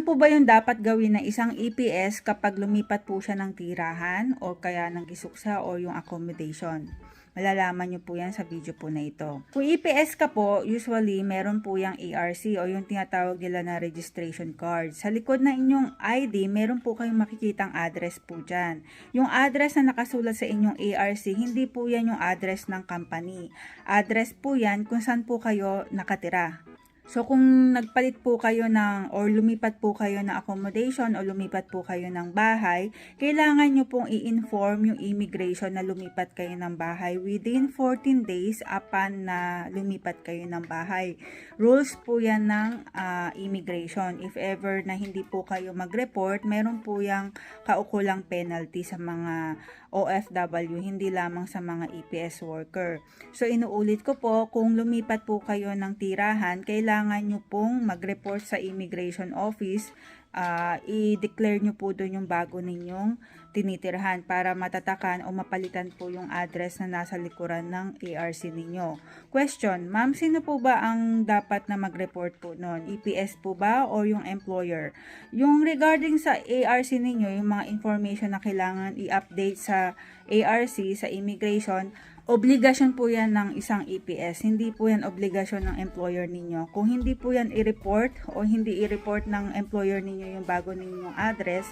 Ano po ba yung dapat gawin ng isang EPS kapag lumipat po siya ng tirahan o kaya ng gisuksa o yung accommodation? Malalaman nyo po yan sa video po na ito. Kung EPS ka po, usually meron po yung ARC o yung tinatawag nila na registration card. Sa likod ng inyong ID, meron po kayong makikitang address po dyan. Yung address na nakasulat sa inyong ARC, hindi po yan yung address ng company. Address po yan kung saan po kayo nakatira. So kung nagpalit po kayo ng or lumipat po kayo ng accommodation o lumipat po kayo ng bahay, kailangan nyo pong i-inform yung immigration na lumipat kayo ng bahay within 14 days upon na lumipat kayo ng bahay. Rules po yan ng ah, immigration. If ever na hindi po kayo mag-report, meron po yung kaukulang penalty sa mga OFW, hindi lamang sa mga EPS worker. So inuulit ko po, kung lumipat po kayo ng tirahan, kailangan nyo pong mag-report sa immigration office, ah, i-declare nyo po doon yung bago ninyong tinitirhan para matatakan o mapalitan po yung address na nasa likuran ng ARC ninyo. Question, ma'am, sino po ba ang dapat na mag-report po noon? EPS po ba or yung employer? Yung regarding sa ARC ninyo, yung mga information na kailangan i-update sa ARC, sa immigration, obligasyon po yan ng isang EPS. Hindi po yan obligasyon ng employer ninyo. Kung hindi po yan i-report o hindi i-report ng employer ninyo yung bago ninyong address,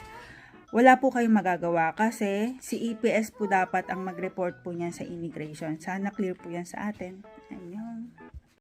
wala po kayong magagawa kasi si EPS po dapat ang mag-report po niyan sa immigration. Sana clear po yan sa atin.